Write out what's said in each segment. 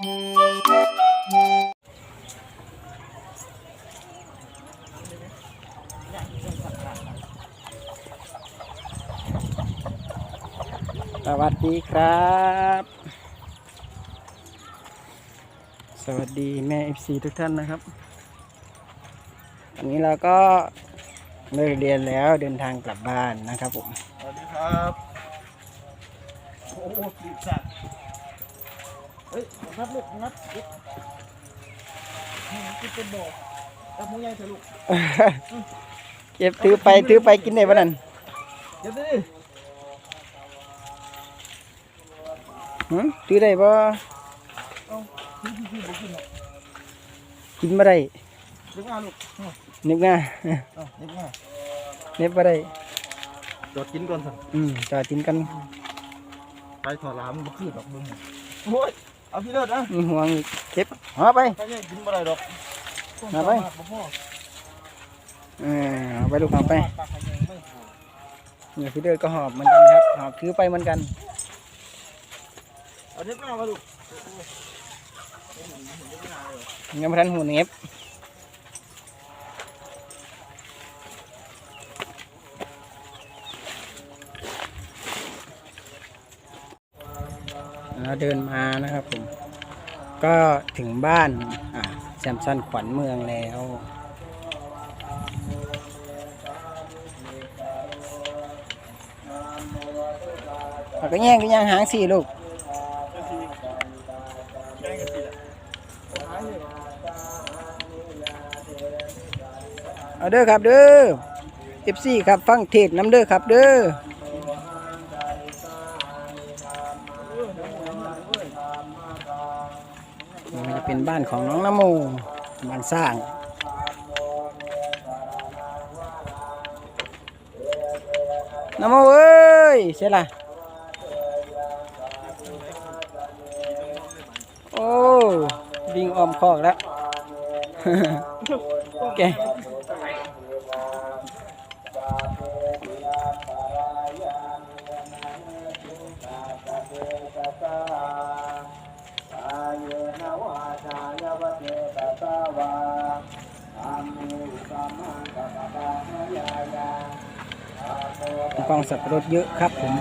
สวัสดีครับ สวัสดีแม่เอฟซีทุกท่านนะครับวันนี้เราก็เลิกเรียนแล้วเดินทางกลับบ้านนะครับผม สวัสดีครับ โอ้โหปีศาจ เฮ้ยนับลูกนับลูกกินเป็นบ่อตับหมูใหญ่เถอะลูกเก็บถือไปถือไปกินได้ปะนั่นเดี๋ยวดิหึถือได้ปะกินมาได้เด็กมาลูกเนึกง่าเอาเด็กมาเน็บมาได้จอดกินก่อนสิอืมจอดกินกันไปถอดหลามบ่คือดอกมึงโอ้ย เอาพี่เลิศนะมีห่วงอีกเก็บหอไปไปเนี่ยกินบ่ได้ดอกมาไปบ่พ่อเออเอาไปลูกหอบไปปากขยังไม่พอเนี่ยพี่เดินก็หอบเหมือนกันครับหอบถือไปเหมือนกันเอาเด็กมามาลูกยังไม่ทันหูเน็บ เราเดินมานะครับผม ก็ถึงบ้านแซมซันขวัญเมืองแล้วเอาก็แย่งก็ย่างหางสี่ลูกเอาเด้อครับเด้อเอฟซีครับฟังเทศน้ำเด้อครับเด้อ บ้านของน้องน้ำโมบ้านสร้างน้ำโมเอ้ยเสร็จละโอ้วิ่งออมคอกแล้ว แก กองสับปะรดเยอะครับผม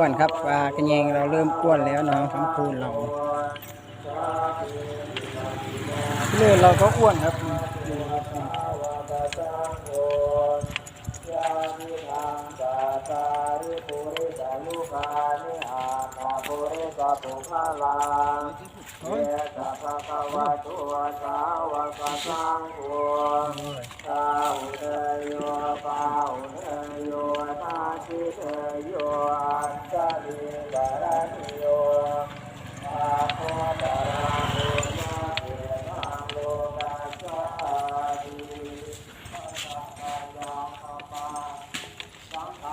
อ้วนครับปลากระแยงเราเริ่มอ้วนแล้วน้องคำคูณเราเลื่อเราก็อ้วนครับ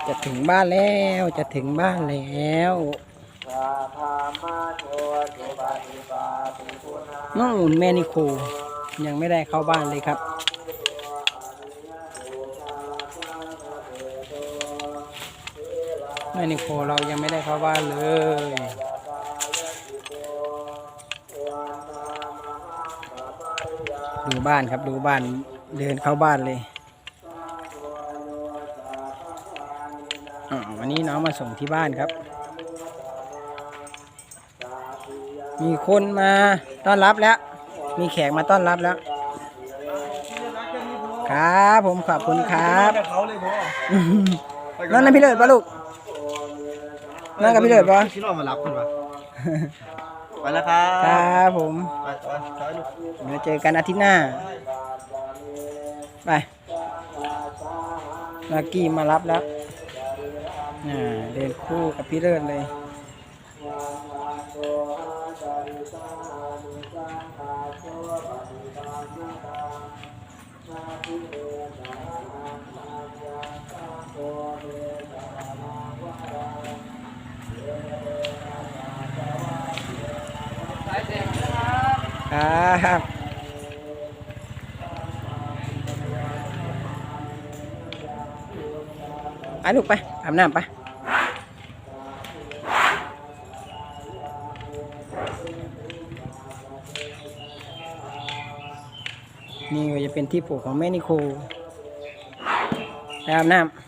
จะถึงบ้านแล้วจะถึงบ้านแล้วนู่นแม่นิโคยังไม่ได้เข้าบ้านเลยครับ แม่นิโคเรายังไม่ได้เข้าบ้านเลยดูบ้านครับดูบ้านเดินเข้าบ้านเลยอ่าวันนี้น้องมาส่งที่บ้านครับ มีคนมาต้อนรับแล้ว มีแขกมาต้อนรับแล้วครับผมขอบคุณครับเขาเลยพ่อนั่นนะพี่เลิศปะลูก นั่นกับพี่เลิศปะพี่รอมารับคุณปะไปแล้วครัครับบผมไปไปไปลูกเดี๋ยวเจอกันอาทิตย์หน้า ไปลักกี้มารับแล้วอ่าเดินคู่กับพี่เลิศเลย ครับไปลูกไปอาบน้ำไปนี่ก็จะเป็นที่ปลูกของแม่นิโคไปอาบน้ำ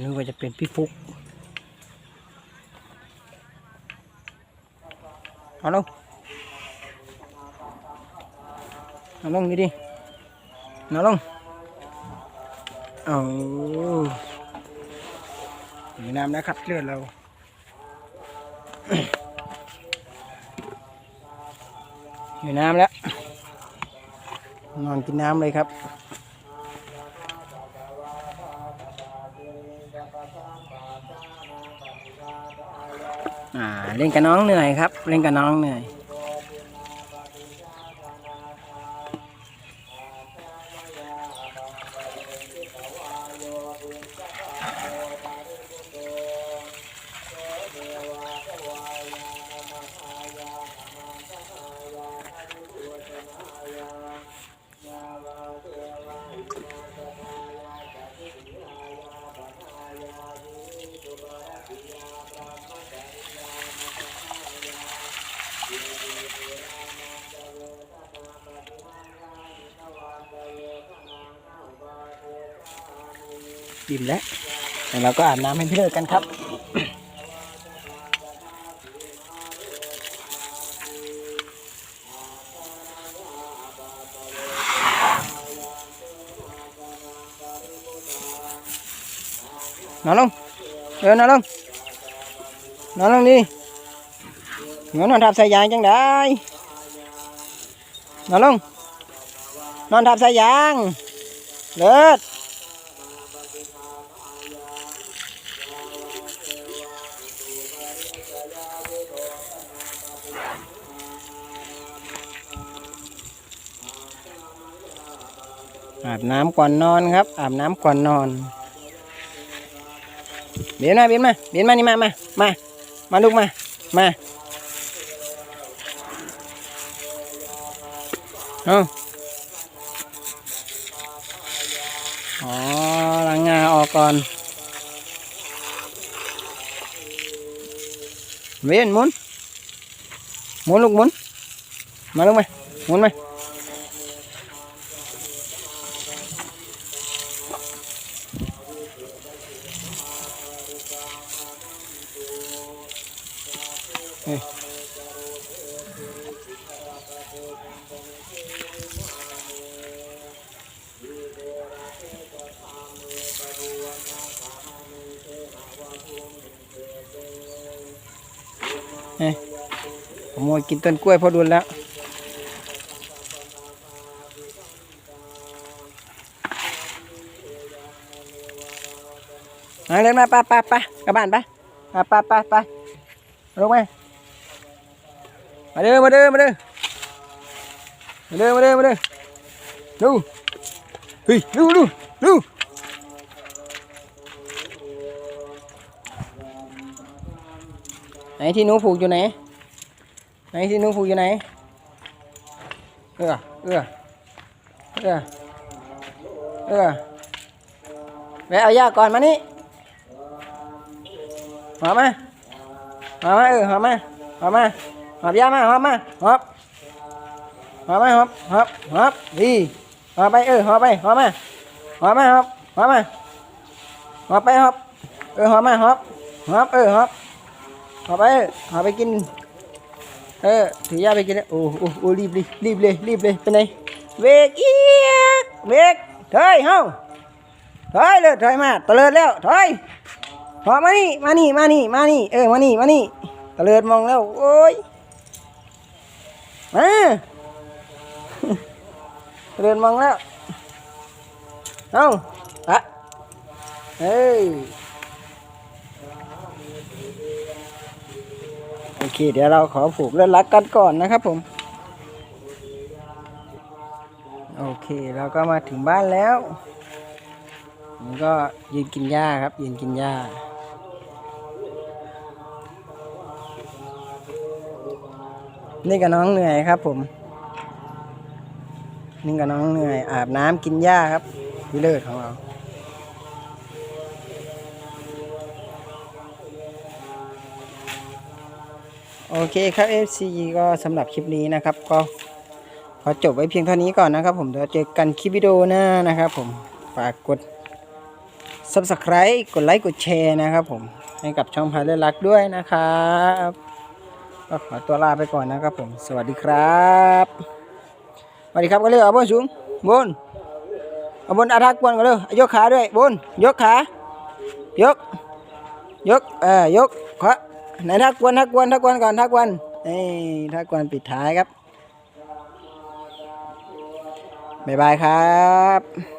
นี่ก็จะเป็นพี่ฟุกเอาลงเอาลงดิดิเอาลงเอาอยู่น้ำนะครับเลือดเราอยู่น้ำแล้ว นอนกินน้ำเลยครับ อ่าเล่นกับน้องเหนื่อยครับ เล่นกับน้องเหนื่อย อิ่มแล้วแล้วเราก็อาบน้ำให้พี่เลิกกันครับนอนลงเดินนอนลงนอนลงดินอน อนทับสายยางจังได้นอนลงนอนทับสายยางเลิศอาบน้ำก่อนนอนครับ อาบน้ำก่อนนอน เบียนมาเบียนมาเบียนมานี่มามามามาลูกมามาเอาอ๋อล้างงาออกก่อนเวียนมุนมุนลูกมุนมาลูกมาหมุนมา ขโมยกินต้นกล้วยพอดุลแล้ว มาเล่นมาไปไปไปกลับบ้านปไปไปไปไปลงไปมาเด้อมาเด้อมาเด้อมาเด้อมาเด้อมาเด้อดูเฮ้ยดูดูดู ไหนที่หนูผูกอยู่ไหน ไหนที่หนูผูกอยู่ไหน เออเออเออเออไปเอายาก่อนมานี่หอมมาหอมมาเออหอมมาหอมมาหอมยามาหอมมาหอมหอมมาหอมหอมหอมดีหอมไปเออหอมไปหอมมาหอมมาหอมหอมมาหอมไปหอมเออหอมมาหอมหอมเออหอม หอมไปหอมไปกิน เออถือยาไปกินโอ้โอ้โอ้รีบรีบรีบเลยรีบเลยไปไหนเวกเอียกเวกถอยเฮาถอยเลยถอยมาตะเลิดแล้วถอยพอมานี่มานี่มานี่มานี่เออมานี่มานี่ตะเลิดมองแล้วโอ้ยมาตะเลิดมองแล้วเอาอะเฮ้ย เคเดี๋ยวเราขอผูกเลือดรักกันก่อนนะครับผม โอเคเราก็มาถึงบ้านแล้วผมก็ยืนกินหญ้าครับ ยืนกินหญ้านี่กับน้องเหนื่อยครับผมนี่กับน้องเหนื่อยอาบน้ำกินหญ้าครับวิเลิศของเรา โอเคครับ FC ก็สำหรับคลิปนี้นะครับ ก็ขอจบไว้เพียงเท่านี้ก่อนนะครับ ผมเดี๋ยวเจอกันคลิปวิดีโอหน้านะครับผมฝากกด Subscribe กดไลค์กดแชร์นะครับ ผมให้กับช่องพาเลรักด้วยนะครับก็ขอตัวลาไปก่อนนะครับผม สวัสดีครับสวัสดีครับก็เลยเอาบนสูงบนเอาบนอาทักบนก็เลยยกขาด้วยบนยกขายกยกเออยกขวา ไหนทักกวนทักกวนทักกวนก่อนทักกวนนี่ทักกวนปิดท้ายครับบ๊ายบายครับ